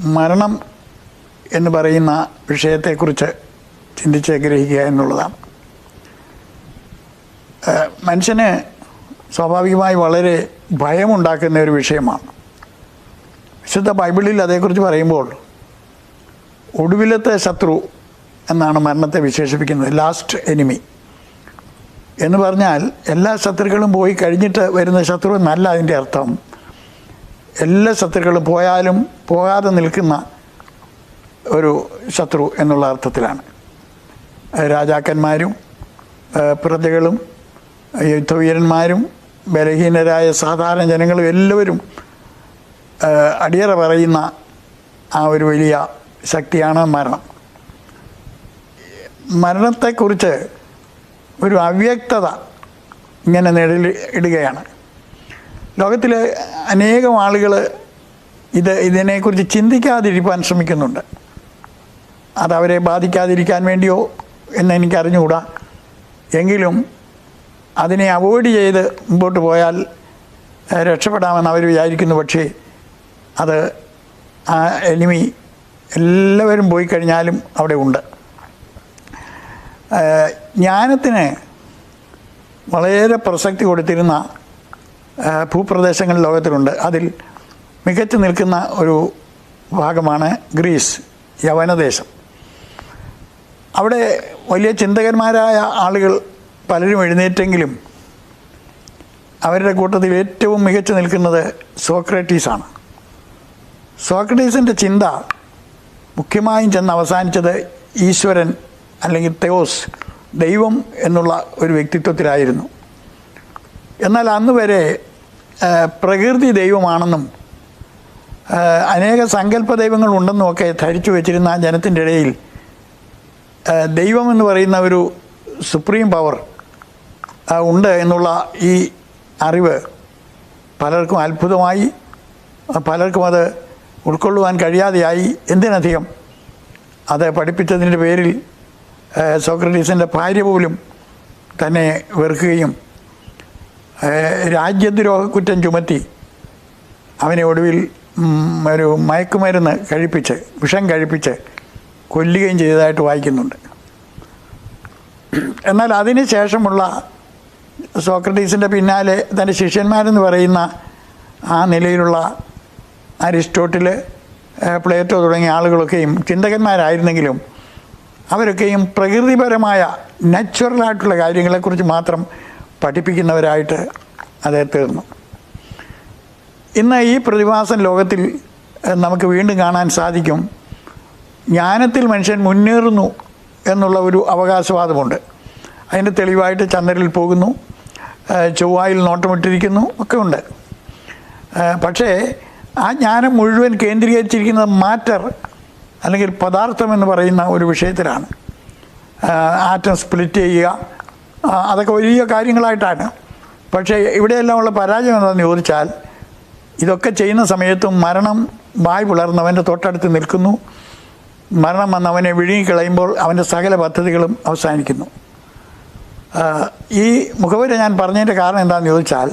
മരണം എന്ന് പറയുന്ന വിഷയത്തെക്കുറിച്ച് ചിന്തിച്ച് ഗ്രഹിക്കുക എന്നുള്ളതാണ്. മനുഷ്യന് സ്വാഭാവികമായി വളരെ ഭയമുണ്ടാക്കുന്ന ഒരു വിഷയമാണ്. വിശുദ്ധ ബൈബിളിൽ അതേക്കുറിച്ച് പറയുമ്പോൾ ഒടുവിലത്തെ ശത്രു എന്നാണ് മരണത്തെ വിശേഷിപ്പിക്കുന്നത് ലാസ്റ്റ് എനിമി. എന്ന് പറഞ്ഞാൽ എല്ലാ ശത്രുക്കളും പോയി കഴിഞ്ഞിട്ട് വരുന്ന ശത്രു എന്നല്ല അതിന്റെ അർത്ഥം. എല്ലാ ശത്രുക്കളും പോയാലും പോകാതെ നിൽക്കുന്ന ഒരു ശത്രു എന്നുള്ള അർത്ഥത്തിലാണ്. രാജാക്കന്മാരും പ്രജകളും യുദ്ധവീരന്മാരും ബലഹീനരായ സാധാരണ ജനങ്ങളും എല്ലാവരും അടിയറ പറയുന്ന ആ ഒരു വലിയ ശക്തിയാണ് മരണം. മരണത്തെക്കുറിച്ച് ഒരു അവ്യക്തത ഇങ്ങനെ നിഴൽ ഇടുകയാണ്. ലോകത്തിലെ അനേകം ആളുകൾ ഇത് ഇതിനെക്കുറിച്ച് ചിന്തിക്കാതിരിക്കാൻ ശ്രമിക്കുന്നുണ്ട്. അതവരെ ബാധിക്കാതിരിക്കാൻ വേണ്ടിയോ എന്ന് എനിക്ക് അറിഞ്ഞുകൂടാ എങ്കിലും അതിനെ അവോയ്ഡ് ചെയ്ത് മുമ്പോട്ട് പോയാൽ രക്ഷപ്പെടാമെന്ന് അവർ വിചാരിക്കുന്നു. പക്ഷേ അത് ആ എനിമി എല്ലാവരും പോയി കഴിഞ്ഞാലും അവിടെ ഉണ്ട്. ജ്ഞാനത്തിന് വളരെ പ്രസക്തി കൊടുത്തിരുന്ന ഭൂപ്രദേശങ്ങൾ ലോകത്തിലുണ്ട്. അതിൽ മികച്ചു നിൽക്കുന്ന ഒരു ഭാഗമാണ് ഗ്രീസ് യവനദേശം. അവിടെ വലിയ ചിന്തകന്മാരായ ആളുകൾ പലരും എഴുന്നേറ്റെങ്കിലും അവരുടെ കൂട്ടത്തിൽ ഏറ്റവും മികച്ചു നിൽക്കുന്നത് സോക്രട്ടീസാണ് സോക്രട്ടീസിന്റെ ചിന്ത മുഖ്യമായും ചെന്ന് അവസാനിച്ചത് ഈശ്വരൻ അല്ലെങ്കിൽ തെയോസ് ദൈവം എന്നുള്ള ഒരു വ്യക്തിത്വത്തിലായിരുന്നു. എന്നാൽ അന്ന് വരെ പ്രകൃതി ദൈവമാണെന്നും അനേക സങ്കല്പ ദൈവങ്ങൾ ഉണ്ടെന്നും ഒക്കെ ധരിച്ചു വെച്ചിരുന്ന ആ ജനത്തിന്റെ ഇടയിൽ ദൈവം എന്ന് പറയുന്ന ഒരു സുപ്രീം പവർ ഉണ്ട് എന്നുള്ള ഈ അറിവ് പലർക്കും അത്ഭുതമായി പലർക്കും അത് ഉൾക്കൊള്ളുവാൻ കഴിയാതെയായി. എന്തിനധികം? അത് പഠിപ്പിച്ചതിന്റെ പേരിൽ സോക്രട്ടീസിന്റെ ഭാര്യ പോലും തന്നെ വെറുക്കുകയും രാജ്യദ്രോഹ കുറ്റം ചുമത്തി അവനെ ഒടുവിൽ ഒരു മയക്കുമരുന്ന് കഴിപ്പിച്ച് വിഷം കഴിപ്പിച്ച് കൊല്ലുകയും ചെയ്തതായിട്ട് വായിക്കുന്നുണ്ട്. എന്നാൽ അതിന് ശേഷമുള്ള സോക്രട്ടീസിന്റെ പിന്നാലെ തന്റെ ശിഷ്യന്മാരെന്ന് പറയുന്ന ആ നിലയിലുള്ള അരിസ്റ്റോട്ടിൽ പ്ലേറ്റോ തുടങ്ങിയ ആളുകളൊക്കെയും ചിന്തകന്മാരായിരുന്നെങ്കിലും അവരൊക്കെയും പ്രകൃതിപരമായ നാച്ചുറലായിട്ടുള്ള കാര്യങ്ങളെക്കുറിച്ച് മാത്രം പഠിപ്പിക്കുന്നവരായിട്ട് അദ്ദേഹം തീർന്നു. ഇന്ന് ഈ പ്രതിഭാസം ലോകത്തിൽ നമുക്ക് വീണ്ടും കാണാൻ സാധിക്കും. ജ്ഞാനത്തിൽ മനുഷ്യൻ മുന്നേറുന്നു എന്നുള്ള ഒരു അവകാശവാദമുണ്ട്. അതിന്റെ തെളിവായിട്ട് ചന്ദ്രനിൽ പോകുന്നു. ചൊവ്വായിൽ നോട്ടമിട്ടിരിക്കുന്നു. ഒക്കെ ഉണ്ട്. പക്ഷേ ആ ജ്ഞാനം മുഴുവൻ കേന്ദ്രീകരിച്ചിരിക്കുന്നത് മാറ്റർ അല്ലെങ്കിൽ പദാർത്ഥം എന്ന് പറയുന്ന ഒരു വിഷയത്തിലാണ്. ആറ്റം സ്പ്ലിറ്റ് ചെയ്യുക അതൊക്കെ വലിയ കാര്യങ്ങളായിട്ടാണ്. പക്ഷേ ഇവിടെയെല്ലാം ഉള്ള പരാജയം എന്താണെന്ന് ചോദിച്ചാൽ ഇതൊക്കെ ചെയ്യുന്ന സമയത്തും മരണം വായ് പുലർന്നവന്റെ തൊട്ടടുത്ത് നിൽക്കുന്നു. മരണം വന്ന് അവനെ വിഴുങ്ങിക്കളയുമ്പോൾ അവന്റെ സകല പദ്ധതികളും അവസാനിക്കുന്നു. ഈ മുഖവര ഞാൻ പറഞ്ഞതിന്റെ കാരണം എന്താണെന്ന് ചോദിച്ചാൽ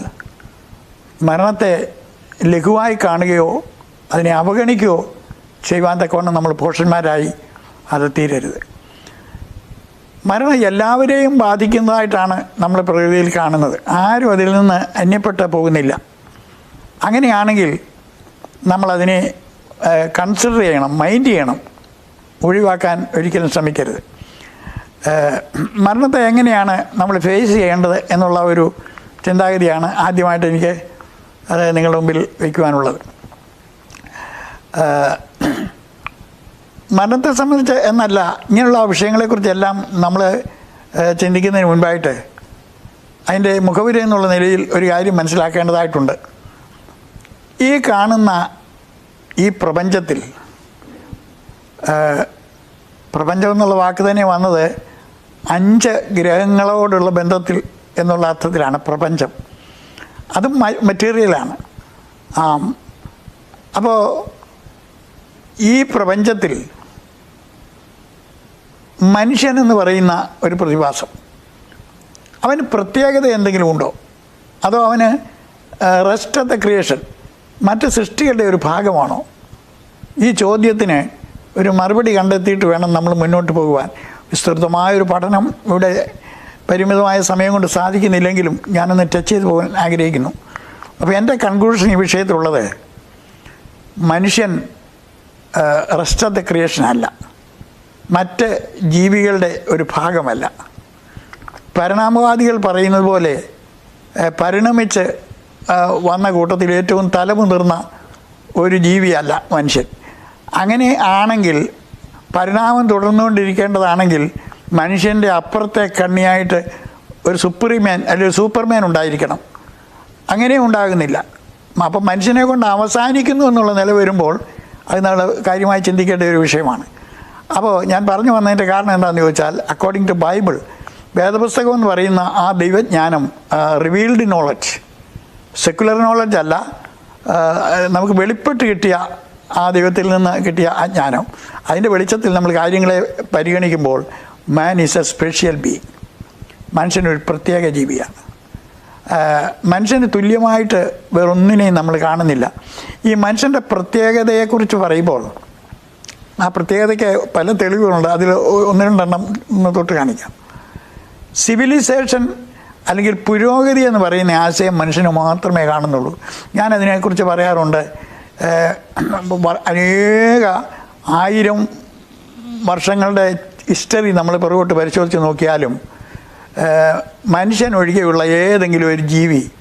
മരണത്തെ ലഘുവായി കാണുകയോ അതിനെ അവഗണിക്കുകയോ ചെയ്യുവാൻ തക്കവണ്ണം നമ്മൾ പോഷന്മാരായി അത് തീരരുത്. മരണം എല്ലാവരെയും ബാധിക്കുന്നതായിട്ടാണ് നമ്മൾ പ്രകൃതിയിൽ കാണുന്നത്. ആരും അതിൽ നിന്ന് അന്യപ്പെട്ട് പോകുന്നില്ല. അങ്ങനെയാണെങ്കിൽ നമ്മളതിനെ കൺസിഡർ ചെയ്യണം മൈൻഡ് ചെയ്യണം. ഒഴിവാക്കാൻ ഒരിക്കലും ശ്രമിക്കരുത്. മരണത്തെ എങ്ങനെയാണ് നമ്മൾ ഫേസ് ചെയ്യേണ്ടത് എന്നുള്ള ഒരു ചിന്താഗതിയാണ് ആദ്യമായിട്ട് എനിക്ക് അത് നിങ്ങളുടെ മുമ്പിൽ വയ്ക്കുവാനുള്ളത് മരണത്തെ സംബന്ധിച്ച് എന്നല്ല ഇങ്ങനെയുള്ള വിഷയങ്ങളെക്കുറിച്ചെല്ലാം നമ്മൾ ചിന്തിക്കുന്നതിന് മുൻപായിട്ട് അതിന്റെ മുഖവുര എന്നുള്ള നിലയിൽ ഒരു കാര്യം മനസ്സിലാക്കേണ്ടതായിട്ടുണ്ട്. ഈ കാണുന്ന ഈ പ്രപഞ്ചത്തിൽ പ്രപഞ്ചം എന്നുള്ള വാക്ക് തന്നെ വന്നത് അഞ്ച് ഗ്രഹങ്ങളോടുള്ള ബന്ധത്തിൽ എന്നുള്ള അർത്ഥത്തിലാണ് പ്രപഞ്ചം. അതും മെറ്റീരിയലാണ് അപ്പോൾ ഈ പ്രപഞ്ചത്തിൽ മനുഷ്യൻ എന്ന് പറയുന്ന ഒരു പ്രതിഭാസം. അവന് പ്രത്യേകത എന്തെങ്കിലും ഉണ്ടോ? അതോ അവന് റെസ്റ്റ് ഓഫ് ദ ക്രിയേഷൻ മറ്റ് സൃഷ്ടികളുടെ ഒരു ഭാഗമാണോ? ഈ ചോദ്യത്തിന് ഒരു മറുപടി കണ്ടെത്തിയിട്ട് വേണം നമ്മൾ മുന്നോട്ട് പോകുവാൻ. വിസ്തൃതമായൊരു പഠനം ഇവിടെ പരിമിതമായ സമയം കൊണ്ട് സാധിക്കുന്നില്ലെങ്കിലും ഞാനൊന്ന് ടച്ച് ചെയ്ത് പോകാൻ ആഗ്രഹിക്കുന്നു. അപ്പോൾ എന്റെ കൺക്ലൂഷൻ ഈ വിഷയത്തിലുള്ളത് മനുഷ്യൻ റെസ്റ്റ് ഓഫ് ദ ക്രിയേഷൻ അല്ല. മറ്റ് ജീവികളുടെ ഒരു ഭാഗമല്ല. പരിണാമവാദികൾ പറയുന്നത് പോലെ പരിണമിച്ച് വന്ന കൂട്ടത്തിൽ ഏറ്റവും തലമുതിർന്ന ഒരു ജീവിയല്ല മനുഷ്യൻ. അങ്ങനെ ആണെങ്കിൽ പരിണാമം തുടർന്നുകൊണ്ടിരിക്കേണ്ടതാണെങ്കിൽ മനുഷ്യന്റെ അപ്പുറത്തെ കണ്ണിയായിട്ട് ഒരു സുപ്രീമാൻ അല്ലെങ്കിൽ സൂപ്പർമാൻ ഉണ്ടായിരിക്കണം. അങ്ങനെ ഉണ്ടാകുന്നില്ല. അപ്പം മനുഷ്യനെ കൊണ്ട് അവസാനിക്കുന്നു എന്നുള്ള നില വരുമ്പോൾ അത് നമ്മൾ കാര്യമായി ചിന്തിക്കേണ്ട ഒരു വിഷയമാണ്. അപ്പോൾ ഞാൻ പറഞ്ഞു വന്നതിന്റെ കാരണം എന്താണെന്ന് ചോദിച്ചാൽ അക്കോർഡിംഗ് ടു ബൈബിൾ വേദപുസ്തകം എന്ന് പറയുന്ന ആ ദൈവജ്ഞാനം റിവീൽഡ് നോളജ് സെക്കുലർ നോളജ് അല്ല നമുക്ക് വെളിപ്പെട്ട് കിട്ടിയ ആ ദൈവത്തിൽ നിന്ന് കിട്ടിയ ആ ജ്ഞാനം. അതിന്റെ വെളിച്ചത്തിൽ നമ്മൾ കാര്യങ്ങളെ പരിഗണിക്കുമ്പോൾ man is a special being മനുഷ്യനൊരു പ്രത്യേക ജീവിയാണ്. മനുഷ്യന് തുല്യമായിട്ട് വേറൊന്നിനെയും നമ്മൾ കാണുന്നില്ല. ഈ മനുഷ്യന്റെ പ്രത്യേകതയെക്കുറിച്ച് പറയുമ്പോൾ ആ പ്രത്യേകതയ്ക്ക് പല തെളിവുകളുണ്ട്. അതിൽ ഒന്ന് രണ്ടെണ്ണം തൊട്ട് കാണിക്കാം. സിവിലൈസേഷൻ അല്ലെങ്കിൽ പുരോഗതി എന്ന് പറയുന്ന ആശയം മനുഷ്യന് മാത്രമേ കാണുന്നുള്ളൂ. ഞാൻ അതിനെക്കുറിച്ച് പറയാറുണ്ട്. അനേക ആയിരം വർഷങ്ങളുടെ ഹിസ്റ്ററി നമ്മൾ പുറകോട്ട് പരിശോധിച്ച് നോക്കിയാലും മനുഷ്യൻ ഒഴികെയുള്ള ഏതെങ്കിലും ഒരു ജീവി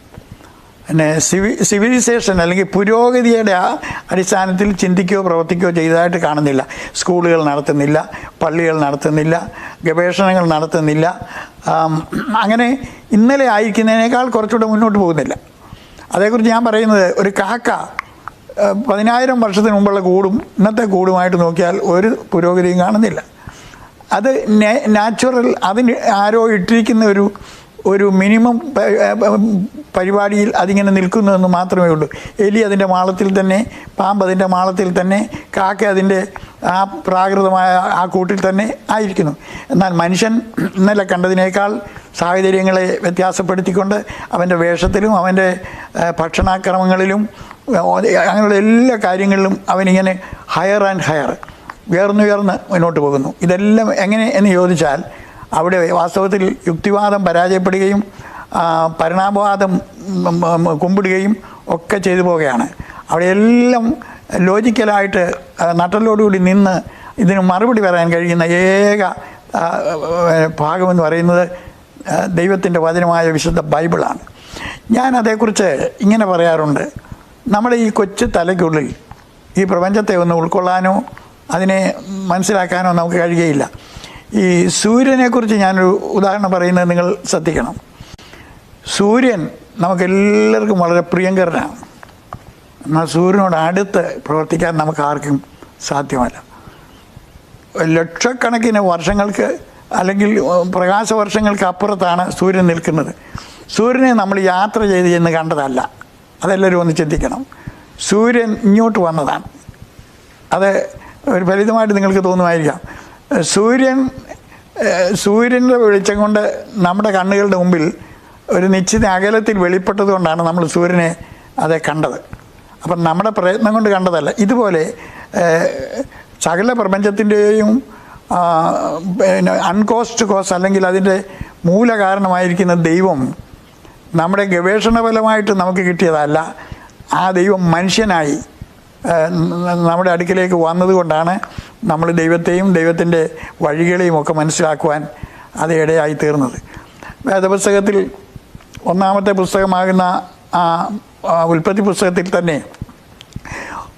പിന്നെ സിവി സിവിലൈസേഷൻ അല്ലെങ്കിൽ പുരോഗതിയുടെ ആ അടിസ്ഥാനത്തിൽ ചിന്തിക്കുകയോ പ്രവർത്തിക്കുകയോ ചെയ്തതായിട്ട് കാണുന്നില്ല. സ്കൂളുകൾ നടത്തുന്നില്ല പള്ളികൾ നടത്തുന്നില്ല ഗവേഷണങ്ങൾ നടത്തുന്നില്ല. അങ്ങനെ ഇന്നലെ ആയിരിക്കുന്നതിനേക്കാൾ കുറച്ചുകൂടെ മുന്നോട്ട് പോകുന്നില്ല. അതേക്കുറിച്ച് ഞാൻ പറയുന്നത് ഒരു കാക്ക പതിനായിരം വർഷത്തിന് മുമ്പുള്ള കൂടും ഇന്നത്തെ കൂടുമായിട്ട് നോക്കിയാൽ ഒരു പുരോഗതിയും കാണുന്നില്ല. അത് നാച്ചുറൽ അതിന് ആരോ ഇട്ടിരിക്കുന്ന ഒരു ഒരു മിനിമം പരിപാടിയിൽ അതിങ്ങനെ നിൽക്കുന്നു എന്ന് മാത്രമേ ഉള്ളൂ. എലി അതിന്റെ മാളത്തിൽ തന്നെ പാമ്പ് അതിന്റെ മാളത്തിൽ തന്നെ കാക്ക അതിന്റെ ആ പ്രാകൃതമായ ആ കൂട്ടിൽ തന്നെ ആയിരിക്കുന്നു. എന്നാൽ മനുഷ്യൻ ഇന്നലെ കണ്ടതിനേക്കാൾ സാഹചര്യങ്ങളെ വ്യത്യാസപ്പെടുത്തിക്കൊണ്ട് അവന്റെ വേഷത്തിലും അവന്റെ ഭക്ഷണാക്രമങ്ങളിലും അങ്ങനെയുള്ള എല്ലാ കാര്യങ്ങളിലും അവനിങ്ങനെ ഹയർ ആൻഡ് ഹയർ ഉയർന്നുയർന്ന് മുന്നോട്ട് പോകുന്നു. ഇതെല്ലാം എങ്ങനെ എന്ന് ചോദിച്ചാൽ അവിടെ വാസ്തവത്തിൽ യുക്തിവാദം പരാജയപ്പെടുകയും പരിണാമവാദം കുമ്പിടുകയും ഒക്കെ ചെയ്തു പോവുകയാണ്. അവിടെ എല്ലാം ലോജിക്കലായിട്ട് നട്ടലോടുകൂടി നിന്ന് ഇതിന് മറുപടി പറയാൻ കഴിയുന്ന ഏക ഭാഗമെന്ന് പറയുന്നത് ദൈവത്തിന്റെ വചനമായ വിശുദ്ധ ബൈബിളാണ്. ഞാൻ അതേക്കുറിച്ച് ഇങ്ങനെ പറയാറുണ്ട്. നമ്മുടെ ഈ കൊച്ചു തലയ്ക്കുള്ളിൽ ഈ പ്രപഞ്ചത്തെ ഒന്ന് ഉൾക്കൊള്ളാനോ അതിനെ മനസ്സിലാക്കാനോ നമുക്ക് കഴിയുകയില്ല. ഈ സൂര്യനെക്കുറിച്ച് ഞാനൊരു ഉദാഹരണം പറയുന്നത് നിങ്ങൾ ശ്രദ്ധിക്കണം. സൂര്യൻ നമുക്കെല്ലാവർക്കും വളരെ പ്രിയങ്കരനാണ്. എന്നാൽ സൂര്യനോട് അടുത്ത് പ്രവർത്തിക്കാൻ നമുക്ക് ആർക്കും സാധ്യമല്ല. ലക്ഷക്കണക്കിന് വർഷങ്ങൾക്ക് അല്ലെങ്കിൽ പ്രകാശ വർഷങ്ങൾക്ക് അപ്പുറത്താണ് സൂര്യൻ നിൽക്കുന്നത്. സൂര്യനെ നമ്മൾ യാത്ര ചെയ്ത് ചെന്ന് കണ്ടതല്ല. അതെല്ലാവരും ഒന്ന് ചിന്തിക്കണം. സൂര്യൻ ഇങ്ങോട്ട് വന്നതാണ്. അത് ഒരു ഫലിതമായിട്ട് നിങ്ങൾക്ക് തോന്നുമായിരിക്കാം. സൂര്യൻ സൂര്യന്റെ വെളിച്ചം കൊണ്ട് നമ്മുടെ കണ്ണുകളുടെ മുമ്പിൽ ഒരു നിശ്ചിത അകലത്തിൽ വെളിപ്പെട്ടത് കൊണ്ടാണ് നമ്മൾ സൂര്യനെ അതെ കണ്ടത്. അപ്പം നമ്മുടെ പ്രയത്നം കൊണ്ട് കണ്ടതല്ല. ഇതുപോലെ സകല പ്രപഞ്ചത്തിന്റെയും പിന്നെ അൺകോസ്റ്റ് കോസ് അല്ലെങ്കിൽ അതിന്റെ മൂല കാരണമായിരിക്കുന്ന ദൈവം നമ്മുടെ ഗവേഷണ ഫലമായിട്ട് നമുക്ക് കിട്ടിയതല്ല. ആ ദൈവം മനുഷ്യനായി നമ്മുടെ അടുക്കിലേക്ക് വന്നതുകൊണ്ടാണ് നമ്മൾ ദൈവത്തെയും ദൈവത്തിന്റെ വഴികളെയും ഒക്കെ മനസ്സിലാക്കുവാൻ അത് ഇടയായി തീർന്നത്. വേദപുസ്തകത്തിൽ ഒന്നാമത്തെ പുസ്തകമാകുന്ന ആ ഉൽപ്പത്തി പുസ്തകത്തിൽ തന്നെ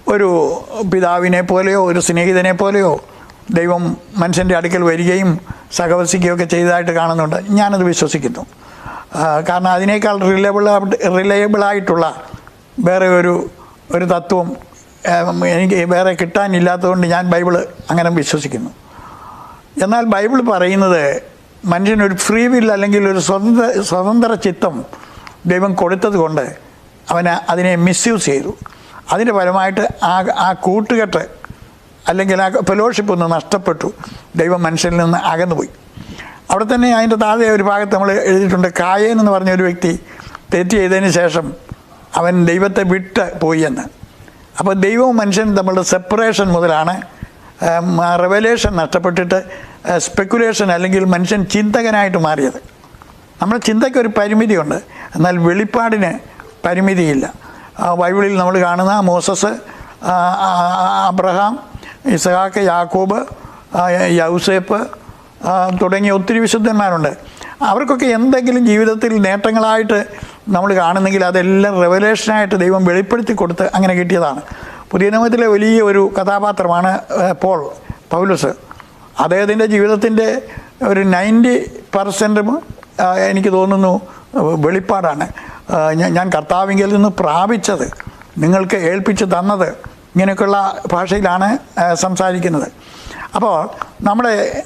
ഒരു പിതാവിനെ പോലെയോ ഒരു സ്നേഹിതനെ പോലെയോ ദൈവം മനുഷ്യന്റെ അടുക്കൽ വരികയും സഹവസിക്കുകയൊക്കെ ചെയ്തതായിട്ട് കാണുന്നുണ്ട്. ഞാനത് വിശ്വസിക്കുന്നു. കാരണം അതിനേക്കാൾ റിലയബിൾ റിലയബിളായിട്ടുള്ള വേറെ ഒരു ഒരു തത്വം എനിക്ക് വേറെ കിട്ടാനില്ലാത്തതുകൊണ്ട് ഞാൻ ബൈബിൾ അങ്ങനെ വിശ്വസിക്കുന്നു. എന്നാൽ ബൈബിൾ പറയുന്നത് മനുഷ്യനൊരു ഫ്രീ വിൽ അല്ലെങ്കിൽ ഒരു സ്വതന്ത്ര സ്വതന്ത്ര ചിത്തം ദൈവം കൊടുത്തത് കൊണ്ട് അവന് അതിനെ മിസ്യൂസ് ചെയ്തു. അതിന്റെ ഫലമായിട്ട് ആ ആ കൂട്ടുകെട്ട് അല്ലെങ്കിൽ ആ ഫെലോഷിപ്പ് ഒന്ന് നഷ്ടപ്പെട്ടു. ദൈവം മനുഷ്യനിൽ നിന്ന് അകന്നുപോയി. അവിടെ തന്നെ അതിന്റെ താഴെ ഒരു ഭാഗത്ത് നമ്മൾ എഴുതിയിട്ടുണ്ട് കായേൻ എന്ന് പറഞ്ഞ ഒരു വ്യക്തി തെറ്റ് ചെയ്തതിന് ശേഷം അവൻ ദൈവത്തെ വിട്ട് പോയി എന്ന്. അപ്പോൾ ദൈവവും മനുഷ്യനും തമ്മിലുള്ള സെപ്പറേഷൻ മുതലാണ് റെവലേഷൻ നഷ്ടപ്പെട്ടിട്ട് സ്പെക്കുലേഷൻ അല്ലെങ്കിൽ മനുഷ്യൻ ചിന്തകനായിട്ട് മാറിയത്. നമ്മുടെ ചിന്തയ്ക്ക് ഒരു പരിമിതിയുണ്ട്. എന്നാൽ വെളിപ്പാടിന് പരിമിതിയില്ല. ബൈബിളിൽ നമ്മൾ കാണുന്ന മോസസ് അബ്രഹാം ഇസഹാക്ക് യാക്കോബ് യൗസേപ്പ് തുടങ്ങിയ ഒത്തിരി വിശുദ്ധന്മാരുണ്ട്. അവർക്കൊക്കെ എന്തെങ്കിലും ജീവിതത്തിൽ നേട്ടങ്ങളായിട്ട് നമ്മൾ കാണുന്നെങ്കിൽ അതെല്ലാം റെവലേഷനായിട്ട് ദൈവം വെളിപ്പെടുത്തി കൊടുത്ത് അങ്ങനെ കിട്ടിയതാണ്. പുതിയ നിയമത്തിലെ വലിയ ഒരു കഥാപാത്രമാണ് പോൾ പൗലുസ്. അദ്ദേഹത്തിന്റെ ജീവിതത്തിന്റെ ഒരു നയന്റി പെർസെന്റും എനിക്ക് തോന്നുന്നു വെളിപ്പാടാണ്. ഞാൻ- കർത്താവിങ്കിൽ നിന്ന് പ്രാപിച്ചത് നിങ്ങൾക്ക് ഏൽപ്പിച്ച് തന്നത് ഇങ്ങനെയൊക്കെയുള്ള ഭാഷയിലാണ് സംസാരിക്കുന്നത്. അപ്പോൾ നമ്മുടെ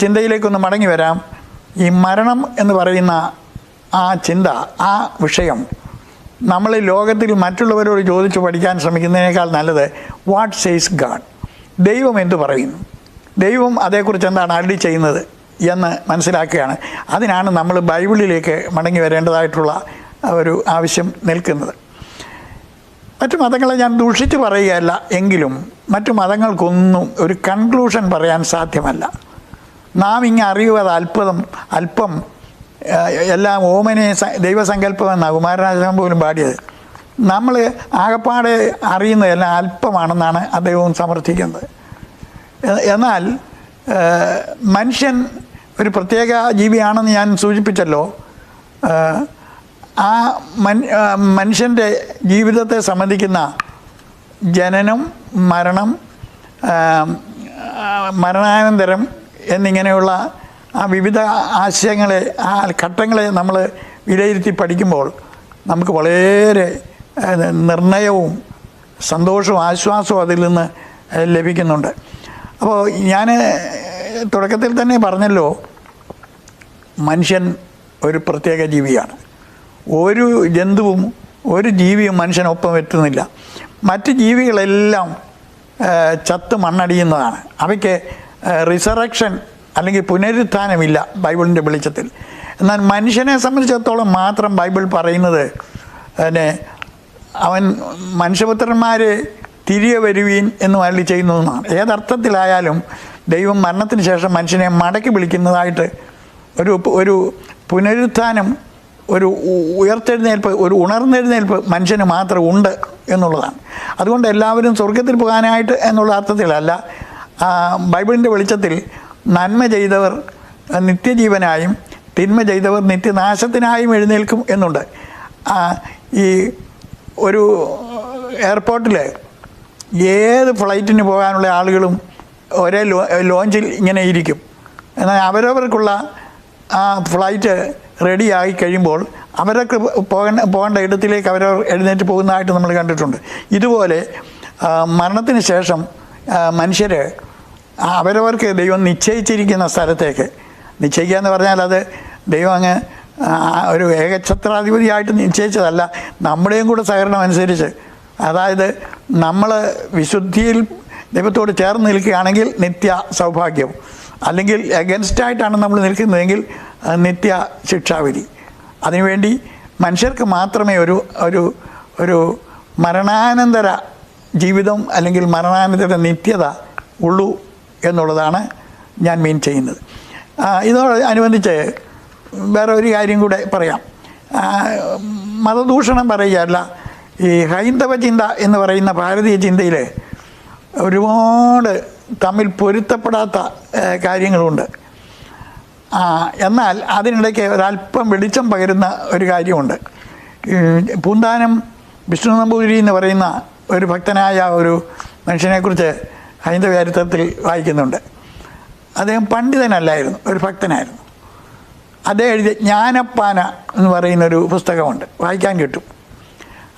ചിന്തയിലേക്കൊന്ന് മടങ്ങി വരാം. ഈ മരണം എന്ന് പറയുന്ന ആ ചിന്ത ആ വിഷയം നമ്മൾ ലോകത്തിൽ മറ്റുള്ളവരോട് ചോദിച്ച് പഠിക്കാൻ ശ്രമിക്കുന്നതിനേക്കാൾ നല്ലത് വാട്ട് സേസ് ഗാഡ് ദൈവം എന്തു പറയുന്നു? ദൈവം അതേക്കുറിച്ച് എന്താണ് അടി ചെയ്യുന്നത് എന്ന് മനസ്സിലാക്കുകയാണ്. അതിനാണ് നമ്മൾ ബൈബിളിലേക്ക് മടങ്ങി വരേണ്ടതായിട്ടുള്ള ഒരു ആവശ്യം നിൽക്കുന്നത്. മറ്റു മതങ്ങളെ ഞാൻ ദൂഷിച്ച് പറയുകയല്ല എങ്കിലും മറ്റു മതങ്ങൾക്കൊന്നും ഒരു കൺക്ലൂഷൻ പറയാൻ സാധ്യമല്ല. നാം ഇങ്ങ് അറിയുവത് അല്പം അല്പം എല്ലാം ഓമനെ സ- ദൈവസങ്കല്പം എന്നാണ് കുമാരനാശം പോലും പാടിയത്. നമ്മൾ ആകപ്പാടെ അറിയുന്നതെല്ലാം അല്പമാണെന്നാണ് അദ്ദേഹവും സമർത്ഥിക്കുന്നത്. എന്നാൽ മനുഷ്യൻ ഒരു പ്രത്യേക ജീവിയാണെന്ന് ഞാൻ സൂചിപ്പിച്ചല്ലോ. ആ, മനുഷ്യന്റെ ജീവിതത്തെ സംബന്ധിക്കുന്ന ജനനം മരണം മരണാനന്തരം എന്നിങ്ങനെയുള്ള ആ വിവിധ ആശയങ്ങളെ ആ ഘട്ടങ്ങളെ നമ്മൾ വിലയിരുത്തി പഠിക്കുമ്പോൾ നമുക്ക് വളരെ നിർണയവും സന്തോഷവും ആശ്വാസവും അതിൽ നിന്ന് ലഭിക്കുന്നുണ്ട്. അപ്പോൾ ഞാൻ തുടക്കത്തിൽ തന്നെ പറഞ്ഞല്ലോ മനുഷ്യൻ ഒരു പ്രത്യേക ജീവിയാണ്. ഒരു ജന്തുവും ഒരു ജീവിയും മനുഷ്യനൊപ്പം എത്തുന്നില്ല. മറ്റ് ജീവികളെല്ലാം ചത്ത് മണ്ണടിയുന്നതാണ്. അവയ്ക്ക് റിസറക്ഷൻ അല്ലെങ്കിൽ പുനരുത്ഥാനമില്ല ബൈബിളിന്റെ വെളിച്ചത്തിൽ. എന്നാൽ മനുഷ്യനെ സംബന്ധിച്ചിടത്തോളം മാത്രം ബൈബിൾ പറയുന്നത് പിന്നെ അവൻ മനുഷ്യപുത്രന്മാർ തിരികെ വരുവീൻ എന്ന് അരളി ചെയ്യുന്നതെന്നാണ് ഏതർത്ഥത്തിലായാലും ദൈവം മരണത്തിന് ശേഷം മനുഷ്യനെ മടക്കി വിളിക്കുന്നതായിട്ട് ഒരു ഒരു പുനരുത്ഥാനം ഒരു ഉയർത്തെഴുന്നേൽപ്പ് ഒരു ഉണർന്നെഴുന്നേൽപ്പ് മനുഷ്യന് മാത്രം ഉണ്ട് എന്നുള്ളതാണ്. അതുകൊണ്ട് എല്ലാവരും സ്വർഗത്തിൽ പോകാനായിട്ട് എന്നുള്ള അർത്ഥത്തിലല്ല ആ, ബൈബിളിന്റെ വെളിച്ചത്തിൽ നന്മ ചെയ്തവർ നിത്യജീവനായും തിന്മ ചെയ്തവർ നിത്യനാശത്തിനായും എഴുന്നേൽക്കും എന്നുണ്ട്. ഈ ഒരു എയർപോർട്ടിൽ ഏത് ഫ്ലൈറ്റിന് പോകാനുള്ള ആളുകളും ഒരേ ലോ ലോഞ്ചിൽ ഇങ്ങനെ ഇരിക്കും. എന്നാൽ അവരവർക്കുള്ള ആ ഫ്ലൈറ്റ് റെഡിയായി കഴിയുമ്പോൾ അവരൊക്കെ പോകേണ്ട പോകേണ്ട ഇടത്തിലേക്ക് അവരവർ എഴുന്നേറ്റ് പോകുന്നതായിട്ട് നമ്മൾ കണ്ടിട്ടുണ്ട്. ഇതുപോലെ മരണത്തിന് ശേഷം മനുഷ്യർ അവരവർക്ക് ദൈവം നിശ്ചയിച്ചിരിക്കുന്ന സ്ഥലത്തേക്ക്. നിശ്ചയിക്കുക എന്ന് പറഞ്ഞാൽ അത് ദൈവം അങ്ങ് ഒരു ഏകഛത്രാധിപതിയായിട്ട് നിശ്ചയിച്ചതല്ല. നമ്മുടെയും കൂടെ സഹകരണം അനുസരിച്ച് അതായത് നമ്മൾ വിശുദ്ധിയിൽ ദൈവത്തോട് ചേർന്ന് നിൽക്കുകയാണെങ്കിൽ നിത്യ സൗഭാഗ്യം. അല്ലെങ്കിൽ അഗൻസ്റ്റായിട്ടാണ് നമ്മൾ നിൽക്കുന്നതെങ്കിൽ നിത്യ ശിക്ഷാവിധി. അതിനുവേണ്ടി മനുഷ്യർക്ക് മാത്രമേ ഒരു ഒരു ഒരു മരണാനന്തര ജീവിതം അല്ലെങ്കിൽ മരണാനന്തര നിത്യത ഉള്ളൂ എന്നുള്ളതാണ് ഞാൻ മീൻ ചെയ്യുന്നത്. ഇതോട് അനുബന്ധിച്ച് വേറെ ഒരു കാര്യം കൂടെ പറയാം. മതദൂഷണം പറയുകയല്ല ഈ ഹൈന്ദവ ചിന്ത എന്ന് പറയുന്ന ഭാരതീയ ചിന്തയിൽ ഒരുപാട് തമ്മിൽ പൊരുത്തപ്പെടാത്ത കാര്യങ്ങളുണ്ട്. എന്നാൽ അതിനിടയ്ക്ക് ഒരല്പം വെളിച്ചം പകരുന്ന ഒരു കാര്യമുണ്ട്. പൂന്താനം വിഷ്ണു നമ്പൂതിരി എന്ന് പറയുന്ന ഒരു ഭക്തനായ ഒരു മനുഷ്യനെക്കുറിച്ച് ഹൈന്ദവ ചരിത്രത്തിൽ വായിക്കുന്നുണ്ട്. അദ്ദേഹം പണ്ഡിതനല്ലായിരുന്നു ഒരു ഭക്തനായിരുന്നു. അദ്ദേഹം എഴുതിയ ജ്ഞാനപ്പാന എന്ന് പറയുന്നൊരു പുസ്തകമുണ്ട് വായിക്കാൻ കിട്ടും.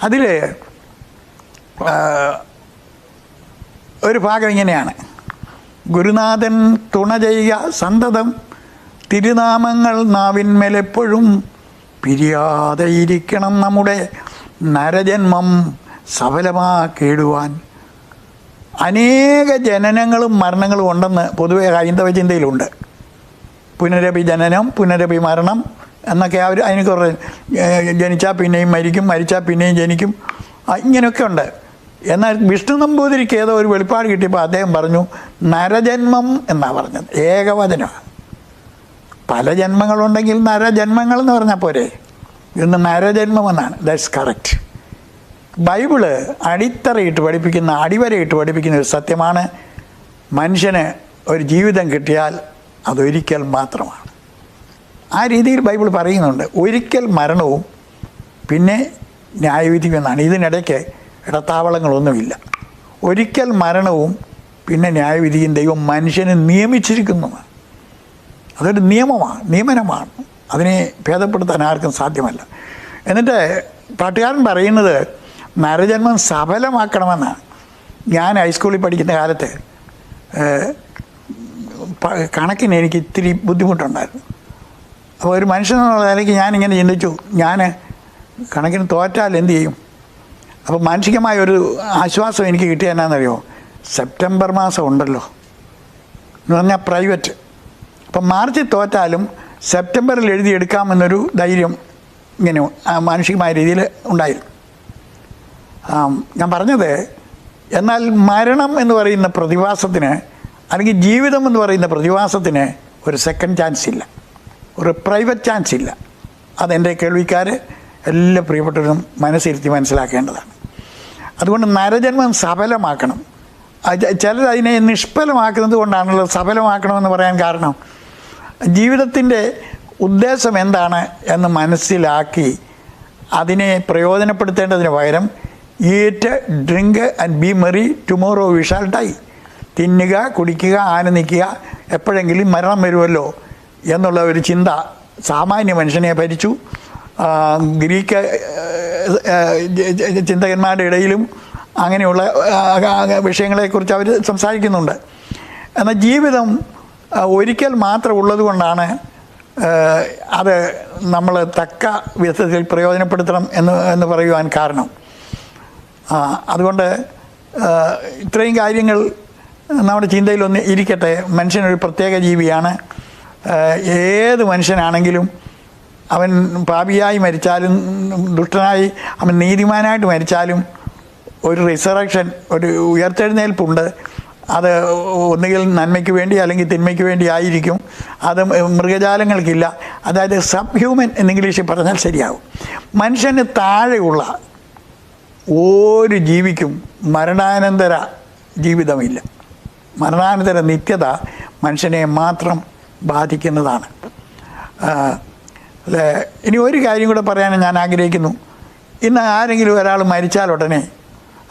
അതിൽ ഒരു ഭാഗം ഇങ്ങനെയാണ്. ഗുരുനാഥൻ തുണ ചെയ്യുക സന്തതം തിരുനാമങ്ങൾ നാവിന്മേലെപ്പോഴും പിരിയാതെ ഇരിക്കണം നമ്മുടെ നരജന്മം സഫലമാക്കിയിടുവാൻ അനേക ജനനങ്ങളും മരണങ്ങളും ഉണ്ടെന്ന് പൊതുവെ ഹൈന്ദവ ചിന്തയിലുണ്ട്. പുനരഭി ജനനം പുനരഭി മരണം എന്നൊക്കെ അവർ അതിന് കുറേ ജനിച്ചാൽ പിന്നെയും മരിക്കും മരിച്ചാൽ പിന്നെയും ജനിക്കും. ഇങ്ങനെയൊക്കെ ഉണ്ട്. എന്നാൽ വിഷ്ണു നമ്പൂതിരിക്ക് ഏതോ ഒരു വെളിപ്പാട് കിട്ടിയപ്പോൾ അദ്ദേഹം പറഞ്ഞു നരജന്മം എന്നാണ് പറഞ്ഞത്. ഏകവചനമാണ്. പല ജന്മങ്ങളുണ്ടെങ്കിൽ നരജന്മങ്ങൾ എന്ന് പറഞ്ഞാൽ പോരെ. ഇന്ന് നരജന്മം എന്നാണ്. ദാറ്റ്സ് കറക്റ്റ് ബൈബിൾ അടിത്തറയിട്ട് പഠിപ്പിക്കുന്ന അടിവരയിട്ട് പഠിപ്പിക്കുന്ന ഒരു സത്യമാണ്. മനുഷ്യന് ഒരു ജീവിതം കിട്ടിയാൽ അതൊരിക്കൽ മാത്രമാണ്. ആ രീതിയിൽ ബൈബിൾ പറയുന്നുണ്ട്. ഒരിക്കൽ മരണവും പിന്നെ ന്യായവിധിയും എന്നാണ് ഇതിനിടയ്ക്ക് ഇടത്താവളങ്ങളൊന്നുമില്ല. ഒരിക്കൽ മരണവും പിന്നെ ന്യായവിധിയും ദൈവം മനുഷ്യനെ നിയമിച്ചിരിക്കുന്നു അതൊരു നിയമമാണ് നിയമനമാണ്. അതിനെ ഭേദപ്പെടുത്താൻ ആർക്കും സാധ്യമല്ല. എന്നിട്ട് പാട്ടുകാരൻ പറയുന്നത് നരജന്മം സഫലമാക്കണമെന്നാണ് ഞാൻ ഹൈസ്കൂളിൽ പഠിക്കുന്ന കാലത്ത് കണക്കിന് എനിക്ക് ഇത്തിരി ബുദ്ധിമുട്ടുണ്ടായിരുന്നു. അപ്പോൾ ഒരു മനുഷ്യൻ എന്നുള്ള നിലയ്ക്ക് ഞാനിങ്ങനെ ചിന്തിച്ചു ഞാൻ കണക്കിന് തോറ്റാൽ എന്ത് ചെയ്യും? അപ്പോൾ മാനസികമായ ഒരു ആശ്വാസം എനിക്ക് കിട്ടിയ എന്നാണെന്നറിയോ സെപ്റ്റംബർ മാസം ഉണ്ടല്ലോ. എന്ന് പറഞ്ഞാൽ പ്രൈവറ്റ്. അപ്പം മാർച്ചിൽ തോറ്റാലും സെപ്റ്റംബറിൽ എഴുതിയെടുക്കാമെന്നൊരു ധൈര്യം ഇങ്ങനെ മാനുഷികമായ രീതിയിൽ ഉണ്ടായിരുന്നു. ഞാൻ പറഞ്ഞത് എന്നാൽ മരണം എന്ന് പറയുന്ന പ്രതിഭാസത്തിന് അല്ലെങ്കിൽ ജീവിതം എന്ന് പറയുന്ന പ്രതിഭാസത്തിന് ഒരു സെക്കൻഡ് ചാൻസ് ഇല്ല. ഒരു പ്രൈവറ്റ് ചാൻസ് ഇല്ല. അതെന്റെ കേൾവിക്കാർ എല്ലാ പ്രിയപ്പെട്ടവരും മനസ്സിരുത്തി മനസ്സിലാക്കേണ്ടതാണ്. അതുകൊണ്ട് നരജന്മം സഫലമാക്കണം. ചിലർ അതിനെ നിഷ്ഫലമാക്കുന്നത് കൊണ്ടാണല്ലോ സഫലമാക്കണമെന്ന് പറയാൻ കാരണം. ജീവിതത്തിന്റെ ഉദ്ദേശം എന്താണ് എന്ന് മനസ്സിലാക്കി അതിനെ പ്രയോജനപ്പെടുത്തേണ്ടതിന് പകരം eat drink and be merry tomorrow we shall die തിന്നുക കുടിക്കുക ആനന്ദിക്കുക എപ്പോഴെങ്കിലും മരണം വരുമല്ലോ എന്നുള്ള ഒരു ചിന്ത സാമാന്യ മനുഷ്യനെ ഭരിച്ചു. ഗ്രീക്ക് ചിന്തകന്മാരുടെ ഇടയിലും അങ്ങനെയുള്ള വിഷയങ്ങളെക്കുറിച്ച് അവർ സംസാരിക്കുന്നുണ്ട്. എന്നാൽ ജീവിതം ഒരിക്കൽ മാത്രം ഉള്ളതുകൊണ്ടാണ് അത് നമ്മൾ തക്ക വിധത്തിൽ പ്രയോജനപ്പെടുത്തണം എന്ന് എന്ന് പറയുവാൻ കാരണം. അതുകൊണ്ട് ഇത്രയും കാര്യങ്ങൾ നമ്മുടെ ചിന്തയിലൊന്ന് ഇരിക്കട്ടെ. മനുഷ്യനൊരു പ്രത്യേക ജീവിയാണ്. ഏത് മനുഷ്യനാണെങ്കിലും അവൻ പാപിയായി മരിച്ചാലും ദുഷ്ടനായി അവൻ നീതിമാനായിട്ട് മരിച്ചാലും ഒരു റിസറക്ഷൻ ഒരു ഉയർത്തെഴുന്നേൽപ്പുണ്ട്. അത് ഒന്നുകിൽ നന്മയ്ക്ക് വേണ്ടി അല്ലെങ്കിൽ തിന്മയ്ക്ക് വേണ്ടി ആയിരിക്കും. അത് മൃഗജാലങ്ങൾക്കില്ല. അതായത് സബ് ഹ്യൂമൻ എന്ന് ഇംഗ്ലീഷിൽ പറഞ്ഞാൽ ശരിയാകും മനുഷ്യന് താഴെയുള്ള ഒരു ജീവിക്കും മരണാനന്തര ജീവിതമില്ല. മരണാനന്തര നിത്യത മനുഷ്യനെ മാത്രം ബാധിക്കുന്നതാണ്. ഇനി ഒരു കാര്യം കൂടെ പറയാനും ഞാൻ ആഗ്രഹിക്കുന്നു. ഇന്ന് ആരെങ്കിലും ഒരാൾ മരിച്ചാൽ ഉടനെ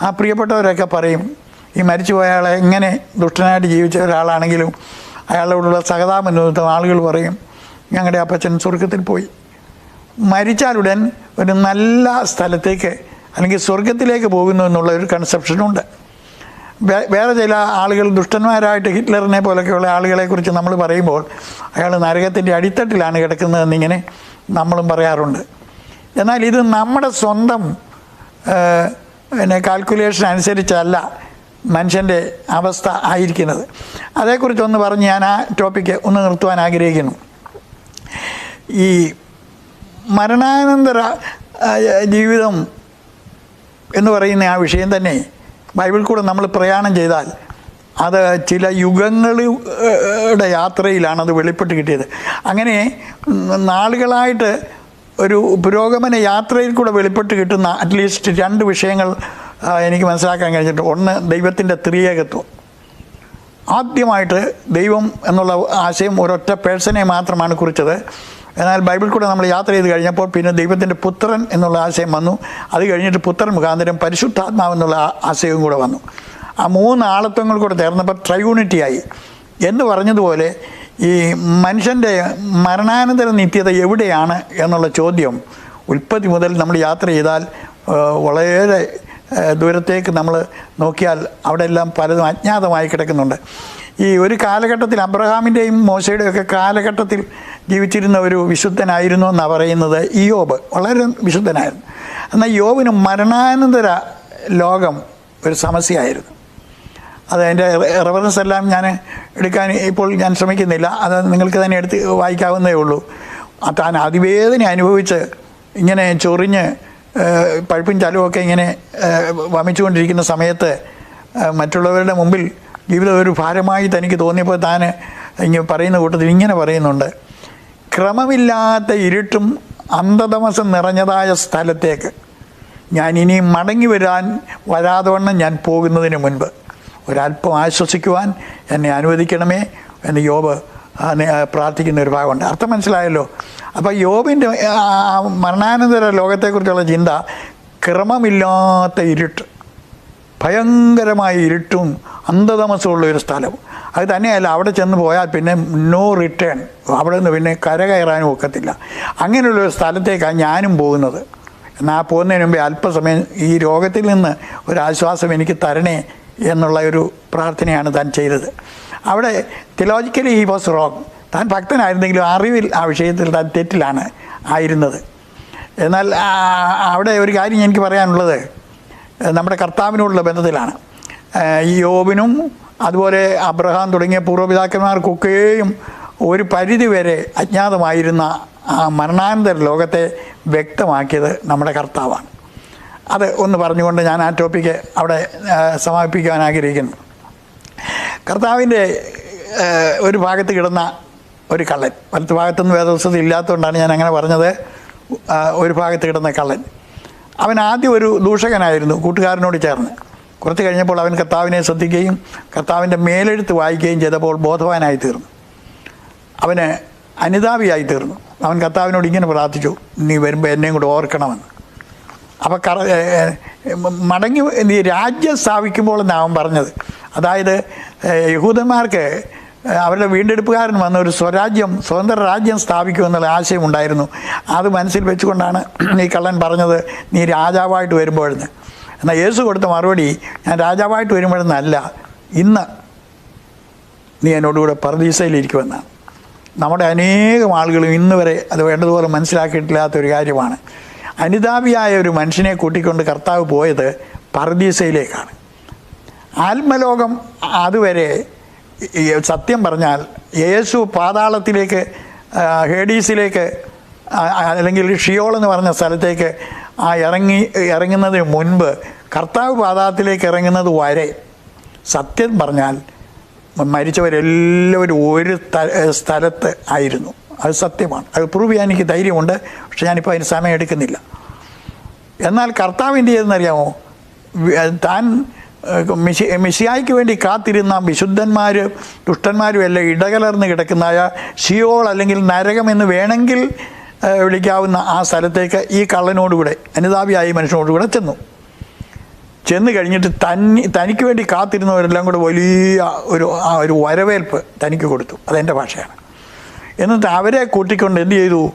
ആ പ്രിയപ്പെട്ടവരൊക്കെ പറയും ഈ മരിച്ചു പോയ ആളെ എങ്ങനെ ദുഷ്ടനായിട്ട് ജീവിച്ച ഒരാളാണെങ്കിലും അയാളോടുള്ള സഹതാപം നിമിത്തം ആളുകൾ പറയും ഞങ്ങളുടെ അപ്പച്ചൻ സ്വർഗത്തിൽ പോയി. മരിച്ചാലുടൻ ഒരു നല്ല സ്ഥലത്തേക്ക് അല്ലെങ്കിൽ സ്വർഗത്തിലേക്ക് പോകുന്നു എന്നുള്ള ഒരു കൺസെപ്ഷനുണ്ട് വേറെ ചില ആളുകൾ ദുഷ്ടന്മാരായിട്ട് ഹിറ്റ്ലറിനെ പോലൊക്കെയുള്ള ആളുകളെക്കുറിച്ച് നമ്മൾ പറയുമ്പോൾ അയാൾ നരകത്തിന്റെ അടിത്തട്ടിലാണ് കിടക്കുന്നതെന്നിങ്ങനെ നമ്മളും പറയാറുണ്ട്. എന്നാൽ ഇത് നമ്മുടെ സ്വന്തം പിന്നെ കാൽക്കുലേഷൻ അനുസരിച്ചല്ല മനുഷ്യന്റെ അവസ്ഥ ആയിരിക്കുന്നത്. അതേക്കുറിച്ചൊന്ന് പറഞ്ഞ് ഞാൻ ആ ടോപ്പിക്ക് ഒന്ന് നിർത്തുവാൻ ആഗ്രഹിക്കുന്നു. ഈ മരണാനന്തര ജീവിതം എന്ന് പറയുന്ന ആ വിഷയം തന്നെ. ബൈബിൾ കൂടെ നമ്മൾ പ്രയാണം ചെയ്താൽ അത് ചില യുഗങ്ങളുടെ യാത്രയിലാണ് അത് വെളിപ്പെട്ട് കിട്ടിയത്. അങ്ങനെ നാളുകളായിട്ട് ഒരു പുരോഗമന യാത്രയിൽ കൂടെ വെളിപ്പെട്ട് കിട്ടുന്ന അറ്റ്ലീസ്റ്റ് രണ്ട് വിഷയങ്ങൾ എനിക്ക് മനസ്സിലാക്കാൻ കഴിഞ്ഞിട്ടുണ്ട്. ഒന്ന് ദൈവത്തിന്റെ ത്രിയേകത്വം. ആദ്യമായിട്ട് ദൈവം എന്നുള്ള ആശയം ഒരൊറ്റ പേഴ്സണെ മാത്രമാണ് കുറിച്ചത്. എന്നാൽ ബൈബിൾ കൂടെ നമ്മൾ യാത്ര ചെയ്ത് കഴിഞ്ഞപ്പോൾ പിന്നെ ദൈവത്തിന്റെ പുത്രൻ എന്നുള്ള ആശയം വന്നു. അത് കഴിഞ്ഞിട്ട് പുത്രൻ മുഖാന്തരം പരിശുദ്ധാത്മാവെന്നുള്ള ആശയവും കൂടെ വന്നു. ആ മൂന്ന് ആളത്വങ്ങൾ കൂടെ ചേർന്നപ്പോൾ ട്രയൂണിറ്റിയായി എന്ന് പറഞ്ഞതുപോലെ ഈ മനുഷ്യന്റെ മരണാനന്തര നിത്യത എവിടെയാണ് എന്നുള്ള ചോദ്യം ഉൽപ്പത്തി മുതൽ നമ്മൾ യാത്ര ചെയ്താൽ വളരെ ദൂരത്തേക്ക് നമ്മൾ നോക്കിയാൽ അവിടെയെല്ലാം പലതും അജ്ഞാതമായി കിടക്കുന്നുണ്ട്. ഈ ഒരു കാലഘട്ടത്തിൽ അബ്രഹാമിന്റെയും മോശയുടെയും ഒക്കെ കാലഘട്ടത്തിൽ ജീവിച്ചിരുന്ന ഒരു വിശുദ്ധനായിരുന്നു എന്നാണ് പറയുന്നത് ഇയോബ്. വളരെ വിശുദ്ധനായിരുന്നു. എന്നാൽ യോബിന് മരണാനന്തര ലോകം ഒരു സമസ്യയായിരുന്നു. അത് അതിന്റെ റെഫറൻസ് എല്ലാം ഞാൻ എടുക്കാൻ ഇപ്പോൾ ഞാൻ ശ്രമിക്കുന്നില്ല. അത് നിങ്ങൾക്ക് തന്നെ എടുത്ത് വായിക്കാവുന്നേ ഉള്ളൂ. താൻ അതിവേദന അനുഭവിച്ച് ഇങ്ങനെ ചൊറിഞ്ഞ് പഴുപ്പും ഒക്കെ ഇങ്ങനെ വമിച്ചുകൊണ്ടിരിക്കുന്ന സമയത്ത് മറ്റുള്ളവരുടെ മുമ്പിൽ ജീവിതം ഒരു ഭാരമായി തനിക്ക് തോന്നിയപ്പോൾ താൻ ഇങ്ങനെ പറയുന്ന കൂട്ടത്തിൽ ഇങ്ങനെ പറയുന്നുണ്ട്. ക്രമമില്ലാത്ത ഇരുട്ടും അന്ധതമസം നിറഞ്ഞതായ സ്ഥലത്തേക്ക് ഞാൻ ഇനി മടങ്ങി വരാൻ വരാതവണ്ണം ഞാൻ പോകുന്നതിന് മുൻപ് ഒരല്പം ആശ്വസിക്കുവാൻ എന്നെ അനുവദിക്കണമേ എന്ന് യോബ് പ്രാർത്ഥിക്കുന്ന ഒരു ഭാഗമുണ്ട്. അർത്ഥം മനസ്സിലായല്ലോ? അപ്പോൾ യോബിന്റെ മരണാനന്തര ലോകത്തെക്കുറിച്ചുള്ള ചിന്ത ക്രമമില്ലാത്ത ഇരുട്ട്. ഭയങ്കരമായ ഇരുട്ടും അന്ധതമസമുള്ള ഒരു സ്ഥലം. അത് തന്നെയല്ല അവിടെ ചെന്ന് പോയാൽ പിന്നെ നോ റിട്ടേൺ അവിടെ നിന്ന് പിന്നെ കരകയറാനും ഒക്കത്തില്ല. അങ്ങനെയുള്ള ഒരു സ്ഥലത്തേക്കാണ് ഞാനും പോകുന്നത്. എന്നാൽ പോകുന്നതിന് മുമ്പേ അല്പസമയം ഈ രോഗത്തിൽ നിന്ന് ഒരു ആശ്വാസം എനിക്ക് തരണേ എന്നുള്ള ഒരു പ്രാർത്ഥനയാണ് താൻ ചെയ്തത്. അവിടെ തിലോജിക്കലി ഹി വാസ് റോങ് താൻ ഭക്തനായിരുന്നെങ്കിലും അറിവിൽ ആ വിഷയത്തിൽ താൻ തെറ്റിലാണ് ആയിരുന്നത്. എന്നാൽ അവിടെ ഒരു കാര്യം എനിക്ക് പറയാനുള്ളത്. നമ്മുടെ കർത്താവിനോടുള്ള ബന്ധത്തിലാണ്. ഈ യോബിനും അതുപോലെ അബ്രഹാം തുടങ്ങിയ പൂർവപിതാക്കന്മാർക്കൊക്കെയും ഒരു പരിധിവരെ അജ്ഞാതമായിരുന്ന ആ മരണാനന്തര ലോകത്തെ വ്യക്തമാക്കിയത് നമ്മുടെ കർത്താവാണ്. അത് ഒന്ന് പറഞ്ഞുകൊണ്ട് ഞാൻ ആ ടോപ്പിക്ക് അവിടെ സമാപിപ്പിക്കാൻ ആഗ്രഹിക്കുന്നു. കർത്താവിന്റെ ഒരു ഭാഗത്ത് കിടന്ന ഒരു കള്ളൻ. വലത്ത് ഭാഗത്തൊന്നും വേദവസ്ഥത ഇല്ലാത്തതുകൊണ്ടാണ് ഞാൻ അങ്ങനെ പറഞ്ഞത്. ഒരു ഭാഗത്ത് കിടന്ന കള്ളൻ. അവൻ ആദ്യം ഒരു ദൂഷകനായിരുന്നു കൂട്ടുകാരനോട് ചേർന്ന്. കുറച്ച് കഴിഞ്ഞപ്പോൾ അവൻ കർത്താവിനെ ശ്രദ്ധിക്കുകയും കർത്താവിന്റെ മേലെഴുത്ത് വായിക്കുകയും ചെയ്തപ്പോൾ ബോധവാനായി തീർന്നു. അവന് അനുതാപിയായി തീർന്നു. അവൻ കർത്താവിനോട് ഇങ്ങനെ പ്രാർത്ഥിച്ചു നീ വരുമ്പോൾ എന്നെയും കൂടെ ഓർക്കണമെന്ന്. അപ്പോൾ കറ മടങ്ങി നീ രാജ്യം സ്ഥാപിക്കുമ്പോൾ എന്നാണ് അവൻ പറഞ്ഞത്? അതായത് യഹൂദന്മാർക്ക് അവരുടെ വീണ്ടെടുപ്പുകാരൻ വന്ന ഒരു സ്വരാജ്യം സ്വതന്ത്ര രാജ്യം സ്ഥാപിക്കുമെന്നുള്ള ആശയം ഉണ്ടായിരുന്നു. അത് മനസ്സിൽ വെച്ചുകൊണ്ടാണ് ഈ കള്ളൻ പറഞ്ഞത് നീ രാജാവായിട്ട് വരുമ്പോഴെന്ന്. എന്നാൽ യേശു കൊടുത്ത മറുപടി ഞാൻ രാജാവായിട്ട് വരുമ്പോഴെന്നല്ല ഇന്ന് നീ എന്നോടുകൂടെ പറദീസയിലിരിക്കുമെന്നാണ് നമ്മുടെ അനേകം ആളുകളും ഇന്ന് വരെ അത് വേണ്ടതുപോലെ മനസ്സിലാക്കിയിട്ടില്ലാത്ത ഒരു കാര്യമാണ്. അനിതാപിയായ ഒരു മനുഷ്യനെ കൂട്ടിക്കൊണ്ട് കർത്താവ് പോയത് പർദീസയിലേക്കാണ്. ആത്മലോകം അതുവരെ സത്യം പറഞ്ഞാൽ യേശു പാതാളത്തിലേക്ക് ഹേഡീസിലേക്ക് അല്ലെങ്കിൽ ഷിയോൾ എന്ന് പറഞ്ഞ സ്ഥലത്തേക്ക് ആ ഇറങ്ങി ഇറങ്ങുന്നതിന് മുൻപ് കർത്താവ് പാതാളത്തിലേക്ക് ഇറങ്ങുന്നത് വരെ സത്യം പറഞ്ഞാൽ മരിച്ചവരെല്ലാവരും ഒരു സ്ഥലത്ത് ആയിരുന്നു. അത് സത്യമാണ്. അത് പ്രൂവ് ചെയ്യാൻ എനിക്ക് ധൈര്യമുണ്ട്. പക്ഷെ ഞാനിപ്പോൾ അതിന് സമയം എടുക്കുന്നില്ല. എന്നാൽ കർത്താവിന്റെ എന്ത് ചെയ്തെന്നറിയാമോ താൻ മിശി മിശിയായിക്ക് വേണ്ടി കാത്തിരുന്ന വിശുദ്ധന്മാരും ദുഷ്ടന്മാരും എല്ലാം ഇടകലർന്ന് കിടക്കുന്നതായ ഷിയോൾ അല്ലെങ്കിൽ നരകം എന്ന് വേണമെങ്കിൽ വിളിക്കാവുന്ന ആ സ്ഥലത്തേക്ക് ഈ കള്ളനോടുകൂടെ അനുതാപിയായ മനുഷ്യനോടുകൂടെ ചെന്നു. ചെന്ന് കഴിഞ്ഞിട്ട് തന്നി തനിക്ക് വേണ്ടി കാത്തിരുന്നവരെല്ലാം കൂടെ വലിയ ഒരു ആ ഒരു വരവേൽപ്പ് തനിക്ക് കൊടുത്തു. അതെന്റെ ഭാഷയാണ്. എന്നിട്ട് അവരെ കൂട്ടിക്കൊണ്ട് എന്ത് ചെയ്തു?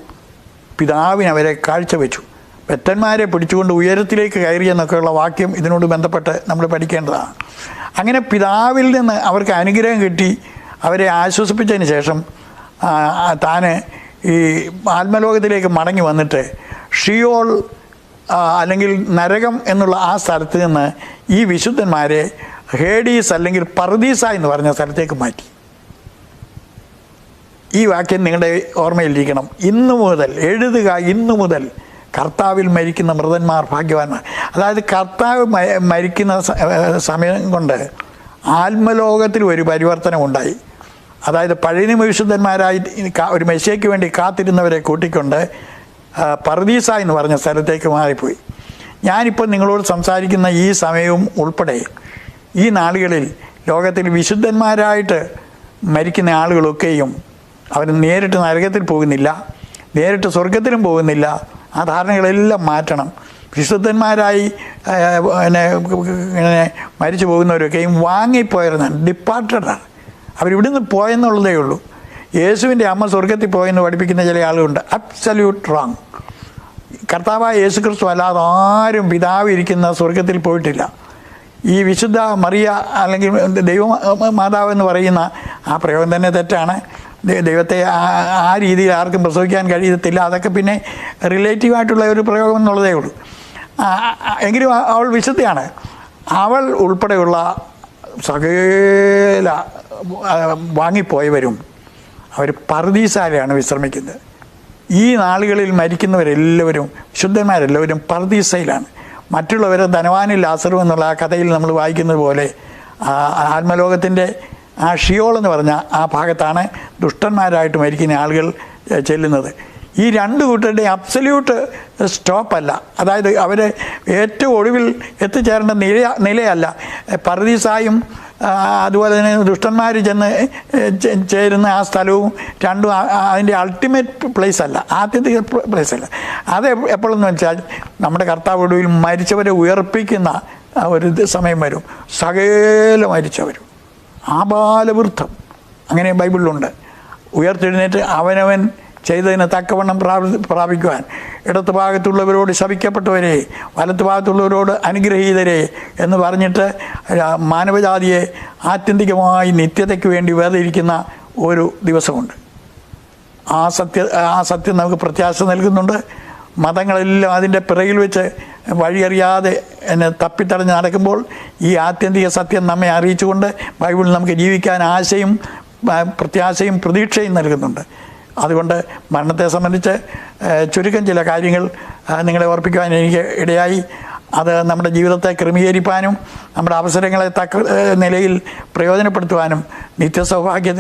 പിതാവിന് അവരെ കാഴ്ചവെച്ചു. പെറ്റന്മാരെ പിടിച്ചുകൊണ്ട് ഉയരത്തിലേക്ക് കയറി എന്നൊക്കെയുള്ള വാക്യം ഇതിനോട് ബന്ധപ്പെട്ട് നമ്മൾ പഠിക്കേണ്ടതാണ്. അങ്ങനെ പിതാവിൽ നിന്ന് അവർക്ക് അനുഗ്രഹം കിട്ടി അവരെ ആശ്വസിപ്പിച്ചതിന് ശേഷം താന് ഈ ആത്മലോകത്തിലേക്ക് മടങ്ങി വന്നിട്ട് ഷിയോൾ അല്ലെങ്കിൽ നരകം എന്നുള്ള ആ സ്ഥലത്ത് നിന്ന് ഈ വിശുദ്ധന്മാരെ ഹേഡീസ് അല്ലെങ്കിൽ പർദീസ എന്ന് പറഞ്ഞ സ്ഥലത്തേക്ക് മാറ്റി. ഈ വാക്യം നിങ്ങളുടെ ഓർമ്മയിലിരിക്കണം. ഇന്നു മുതൽ എഴുതുക ഇന്നു മുതൽ കർത്താവിൽ മരിക്കുന്ന മൃതന്മാർ ഭാഗ്യവാന്മാർ. അതായത് കർത്താവ് മരിക്കുന്ന സമയം കൊണ്ട് ആത്മലോകത്തിൽ ഒരു പരിവർത്തനം ഉണ്ടായി അതായത് പഴയ വിശുദ്ധന്മാരായി ഒരു മെസ്സിയയ്ക്ക് വേണ്ടി കാത്തിരുന്നവരെ കൂട്ടിക്കൊണ്ട് പർദീസ എന്ന് പറഞ്ഞ സ്ഥലത്തേക്ക് മാറിപ്പോയി. ഞാനിപ്പോൾ നിങ്ങളോട് സംസാരിക്കുന്ന ഈ സമയവും ഉൾപ്പെടെ ഈ നാളുകളിൽ ലോകത്തിൽ വിശുദ്ധന്മാരായിട്ട് മരിക്കുന്ന ആളുകളൊക്കെയും അവർ നേരിട്ട് നരകത്തിൽ പോകുന്നില്ല നേരിട്ട് സ്വർഗത്തിലും പോകുന്നില്ല ആ ധാരണകളെല്ലാം മാറ്റണം. വിശുദ്ധന്മാരായി പിന്നെ ഇങ്ങനെ മരിച്ചു പോകുന്നവരൊക്കെയും വാങ്ങിപ്പോയിരുന്നാണ് ഡിപ്പാർട്ടഡാണ് അവരിവിടുന്ന് പോയെന്നുള്ളതേ ഉള്ളൂ. യേശുവിന്റെ അമ്മ സ്വർഗത്തിൽ പോയെന്ന് പഠിപ്പിക്കുന്ന ചില ആളുകളുണ്ട്. അബ്സല്യൂട്ട് റോങ് കർത്താവായ യേശു ക്രിസ്തു അല്ലാതെ ആരും പിതാവ് ഇരിക്കുന്ന സ്വർഗത്തിൽ പോയിട്ടില്ല. ഈ വിശുദ്ധ മറിയ അല്ലെങ്കിൽ ദൈവ മാതാവ് എന്ന് പറയുന്ന ആ പ്രയോഗം തന്നെ തെറ്റാണ്. ദൈവത്തെ ആ- ആ രീതിയിൽ ആർക്കും പ്രസവിക്കാൻ കഴിയത്തില്ല. അതൊക്കെ പിന്നെ റിലേറ്റീവായിട്ടുള്ള ഒരു പ്രയോഗം എന്നുള്ളതേ ഉള്ളൂ. എങ്കിലും അവൾ വിശുദ്ധയാണ്. അവൾ ഉൾപ്പെടെയുള്ള സകല വാങ്ങിപ്പോയവരും അവർ പർദീസാലയാണ് വിശ്രമിക്കുന്നത്. ഈ നാളുകളിൽ മരിക്കുന്നവരെല്ലാവരും ശുദ്ധന്മാരെല്ലാവരും പർദീസയിലാണ്. മറ്റുള്ളവരെ ധനവാനിൽ ലാസറും എന്നുള്ള ആ കഥയിൽ നമ്മൾ വായിക്കുന്നത് പോലെ ആത്മലോകത്തിന്റെ ആ ഷിയോൾ എന്ന് പറഞ്ഞ ആ ഭാഗത്താണ് ദുഷ്ടന്മാരായിട്ട് മരിക്കുന്ന ആളുകൾ ചെല്ലുന്നത്. ഈ രണ്ട് കൂട്ടരുടെ അബ്സല്യൂട്ട് സ്റ്റോപ്പല്ല അതായത് അവർ ഏറ്റവും ഒടുവിൽ എത്തിച്ചേരേണ്ട നില നിലയല്ല. പർദീസായും അതുപോലെ തന്നെ ദുഷ്ടന്മാർ ചെന്ന് ചേരുന്ന ആ സ്ഥലവും രണ്ടും അതിന്റെ അൾട്ടിമേറ്റ് പ്ലേസ് അല്ല. ആദ്യത്തെ പ്ലേസ് അല്ല. അത് എപ്പ- എപ്പോഴെന്ന് വെച്ചാൽ നമ്മുടെ കർത്താവ് ഒടുവിൽ മരിച്ചവരെ ഉയർപ്പിക്കുന്ന ഒരു സമയം വരും. സകല മരിച്ചവരും. ആബാലവൃദ്ധം അങ്ങനെ ബൈബിളിലുണ്ട്. ഉയർത്തെഴുന്നേറ്റ് അവനവൻ ചെയ്തതിന് തക്കവണ്ണം പ്രാപി പ്രാപിക്കുവാൻ. ഇടത്ത് ഭാഗത്തുള്ളവരോട് ശപിക്കപ്പെട്ടവരെ വലത്ത് ഭാഗത്തുള്ളവരോട് അനുഗ്രഹീതരെ എന്ന് പറഞ്ഞിട്ട് മാനവജാതിയെ ആത്യന്തികമായി നിത്യതയ്ക്ക് വേണ്ടി വേർതിരിക്കുന്ന ഒരു ദിവസമുണ്ട്. ആ സത്യ ആ സത്യം നമുക്ക് പ്രത്യാശ നൽകുന്നുണ്ട്. മതങ്ങളെല്ലാം അതിന്റെ പിറകിൽ വെച്ച് വഴിയറിയാതെ എന്നെ തപ്പിത്തടഞ്ഞ് നടക്കുമ്പോൾ ഈ ആത്യന്തിക സത്യം നമ്മെ അറിയിച്ചുകൊണ്ട് ബൈബിളിൽ നമുക്ക് ജീവിക്കാൻ ആശയും പ്രത്യാശയും പ്രതീക്ഷയും നൽകുന്നുണ്ട്. അതുകൊണ്ട് മരണത്തെ സംബന്ധിച്ച് ചുരുക്കം ചില കാര്യങ്ങൾ നിങ്ങളെ ഓർപ്പിക്കുവാൻ എനിക്ക് ഇടയായി. അത് നമ്മുടെ ജീവിതത്തെ ക്രമീകരിക്കാനും നമ്മുടെ അവസരങ്ങളെ തക്ക നിലയിൽ പ്രയോജനപ്പെടുത്തുവാനും നിത്യസൗഭാഗ്യത്തിന്